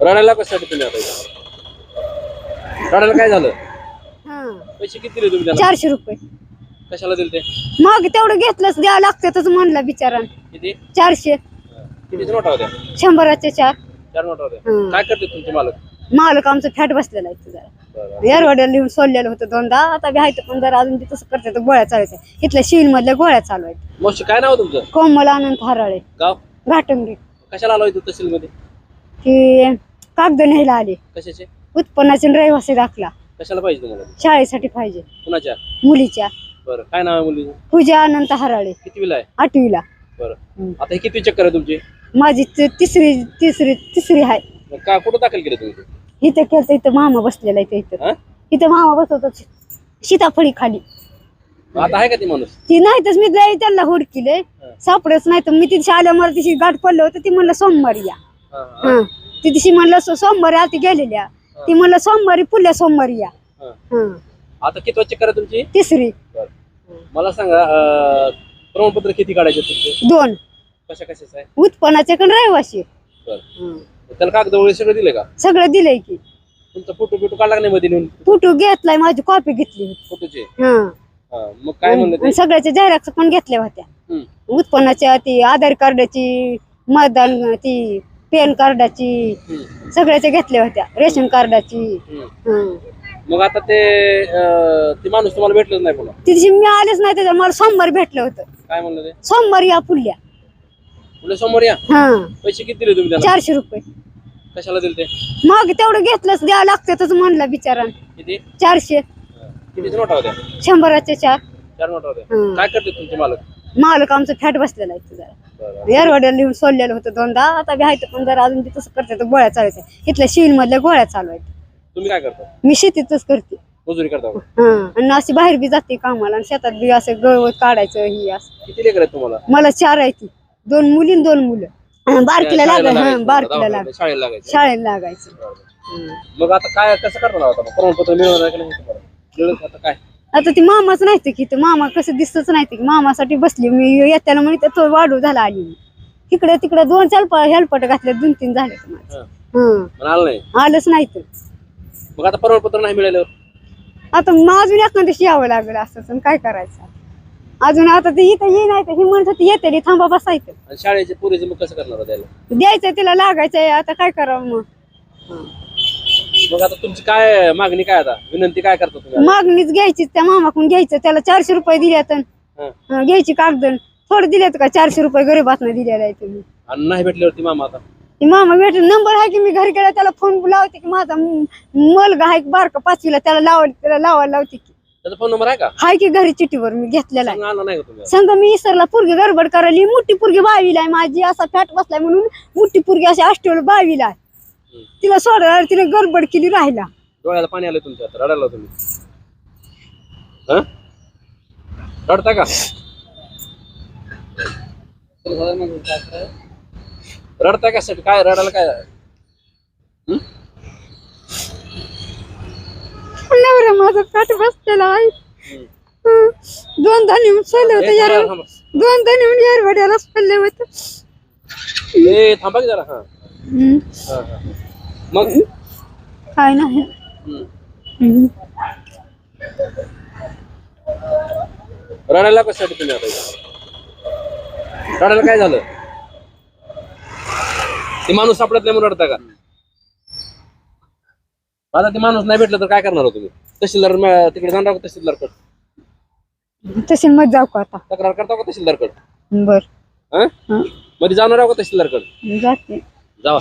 रडायला कशासाठी तुम्ही आता? रडायला काय झालं? हा. पैसे किती दिले तुम्ही त्याला? चारशे रुपये. कशाला दिले ते? मग तेवढं घेतलंच द्यावं लागतातच म्हणला बिचारा. किती? चारशे. कितीच्या नोटा होत्या? शंभराचे चार. चार नोटा होत्या. हम्म. काय करते तुमचे मालक? मालक आमचं फॅट बसलेला आहे इथं जरा. बरं. एरवाड्याला लिहून सोडलेलं होतं दोनदा. आता बी आहे ते पण जरा अजून ते तसं करते तर गोळ्या चालू आहेत. इथल्या शिविल मधल्या गोळ्या चालू आहेत. मावशी काय नाव आहे तुमचं? कोमल आनंद हराळे गाव? घाटंगी. कशाला आलो इथं तहसील मध्ये की कागद न्यायला आले. कशाचे? उत्पन्नाचे रहिवासी दाखला. कशाला पाहिजे तुम्हाला? शाळेसाठी पाहिजे. कुणाच्या? मुलीच्या. बरं काय नाव आहे मुलीचं? पूजा अनंत हराळे किती विला आहे? आठवीला. बरं. हम्म. आता हे किती चक्कर आहे तुमची? माझी ति- तिसरी तिसरी तिसरी आहे. का कुठं दाखल केले तुम्ही ते? इथं केलं इथं मामा बसलेला आहे इथं. हा? इथं मामा बसवतो सीताफळी खाली. आता आहे का ती माणूस? ती नाही तर मी लय त्यांना हुडकिले. सापडच नाही तर मी तिथे आल्या मला तिशी गाठ पडलं होतं ती म्हणलं सोमवारी या. हा, हा, हा. ती दिवशी म्हणलं सो- सोमवारी आती गेलेल्या. ती म्हणलं सोमवारी पुढल्या सोमवारी या. हा. हा. आता किती चक्कर आहे तुमची? तिसरी. बरं. मला सांगा अं, प्रमाणपत्र किती काढायचे तुमचे? दोन. कशा कशाचं आहे उत्पन्नाचे पण रहिवाशी बरं. त्याला कागद वगैरे सगळं दिले का? सगळं दिलंय की. तुमचा फोटो बिटो काढला का नाही मध्ये नेऊन? फोटो घेतलाय माझी कॉपी घेतली होती. फोटोचे हा. हा, मग काय म्हणलं ते? आणि सगळ्याच्या जाहिरात पण घेतल्या होत्या. हम्म. उत्पन्नाच्या ती आधार कार्डाची मतदान ती पॅन कार्डाची हम्म, सगळ्याच्या घेतल्या होत्या. रेशन कार्डाची. हम्म. हं. मग आता ते अं, ते माणूस तुम्हाला भेटलंच नाही पुन्हा? ती दिवशी मी आलेच नाही त्याच्या मला सोमवारी भेटलं होतं. काय म्हणलं ते? सोमवारी या पुढल्या. पुढे समोर या. हा. पैसे किती दिले तुम्ही त्याला? चारशे रुपये. कशाला दिले ते? मग तेवढं घेतलंच द्यावं लागतातच म्हणला बिचारा किती? चारशे. कितीच्या नोटा होत्या शंभराचे चार. चार नोटा होत्या हं. काय करते तुमचे मालक? मालक आमचं फॅट बसलेला आहे इथं जरा. बरं. एरवाड्याला लिहून सोडलेलं होतं दोनदा. आता बी आहे पण जरा अजून तसं करते तर गोळ्या चालू आहेत. इथल्या शिविल मधल्या गोळ्या चालू आहेत. तुम्ही काय करता? मी शेतीतच करते. मजुरी करता का? हा. आणि अशी बाहेर बी जाते कामाला आणि शेतात बी असं गवत काढायचं ही असं. किती लेकर आहेत तुम्हाला? मला चार आहे ती. दोन मुली आणि दोन मुलं. बारकीला हा लागायचं, बारकीला लागल. शाळेला लागायचं शाळेला लागायचं. मग आता काय कसं करणार आता मग? प्रमाणपत्र मिळवणार आहे का नाही तुम्हाला? मिळलं आता काय? आता ती मामाच नाही तर की ते मामा कसं दिसतच नाही ते. की मामासाठी बसली मी येत्याला म्हणे तो वाढू झाला आली. मी तिकडे तिकडे दोन चार हेल्पट घातले दोन तीन झाले तर माझे. हं. हं. पण आलं नाही? आलंच नाही तर. मग आता प्रमाणपत्र नाही मिळाल्यावर? आता मग अजून एखाद्या दिवशी यावं लागलं असं काय करायचं? अजून आता ते इथं ये नाही ही म्हणत होती येते रे, थांबा बसायचं आणि शाळेचे पुरेचे मग कसं करणार द्यायला द्यायचं तिला लागायचंय आता काय करावं मग? मग आता तुमची काय मागणी काय आता? विनंती काय करता तुम्ही? मागणीच घ्यायची त्या मामाकडून घ्यायचं त्याला चारशे रुपये दिल्यात हं. हं, घ्यायची कागद. थोडं दिलेत का चारशे रुपये गरीबातनं दिलेला आहे तुम्ही? आणि नाही भेटल्यावरती मामा आता? ती मामा भेट नंबर आहे की मी घरी गेला त्याला फोन लावते की माझा म- मुलगा आहे की बारका पाचवीला त्याला लाव त्याला लावायला लावते की. त्याचा फोन नंबर आहे का? हाय की घरी चिठ्ठीवर मी घेतलेला आहे. नाही का तुम्ही? संग मी इसरला पुरगी गडबड करायली मोठी पुरगी बावीला आहे माझी असा फॅट बसलाय म्हणून मोठी पुरगी अशी आष्टीवर बावीला आहे. तिला सोडा तिने गडबड केली राहिला. डोळ्याला पाणी आलं तुमच्या आता रडायला तुम्ही. हं? रडता का? रडता कशासाठी काय रडायला काय? नवरा माझा फॅट बसलेला आहे. दोनदा नेऊन सोडले होते यार. दोनदा नेऊन थांबा की जरा हा हं. हा, हा. मग काय नाही हं. हं. रडायला कशासाठी तुम्ही आता इथं? रडायला काय झालं ते माणूस सापडत नाही म्हणून रडता का आता ते माणूस नाही भेटलं तर काय करणार हो तुम्ही? तहसीलदार म- तिकडे जाणार का तहसीलदारकडे? तसे मग जाऊ का आता? तक्रार करता का तहसीलदारकडे? बर? हं. मध्ये जाणार आहो का तहसीलदारकडे? जाते. जावा.